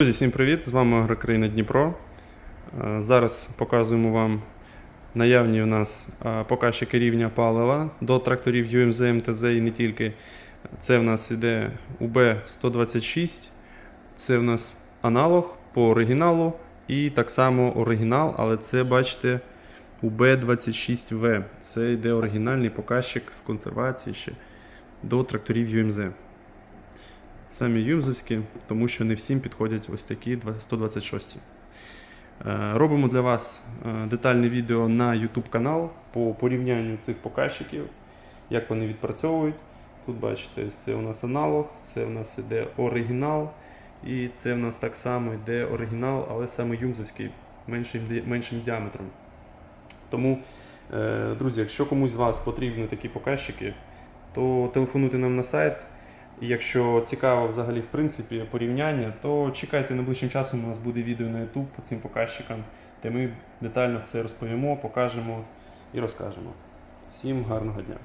Друзі, всім привіт! З вами Агрокраїна Дніпро. Е, Зараз показуємо вам наявні у нас е, показчики рівня палива до тракторів UMZ, МТЗ і не тільки. Це в нас іде UB126, це в нас аналог по оригіналу і так само оригінал, але це бачите UB26V. Це йде оригінальний показчик з консервації ще до тракторів UMZ. Самі юмзовські, тому що не всім підходять ось такі 126. Е, Робимо для вас е, детальне відео на YouTube канал по порівнянню цих показчиків, як вони відпрацьовують. Тут бачите, це у нас аналог, це у нас іде оригінал, і це у нас так само йде оригінал, але саме юмзовський меншим, меншим діаметром. Тому, е, друзі, якщо комусь з вас потрібні такі показчики, то телефонуйте нам на сайт. І якщо цікаво взагалі в принципі порівняння, то чекайте найближчим часом. У нас буде відео на YouTube по цим показчикам, де ми детально все розповімо, покажемо і розкажемо. Всім гарного дня!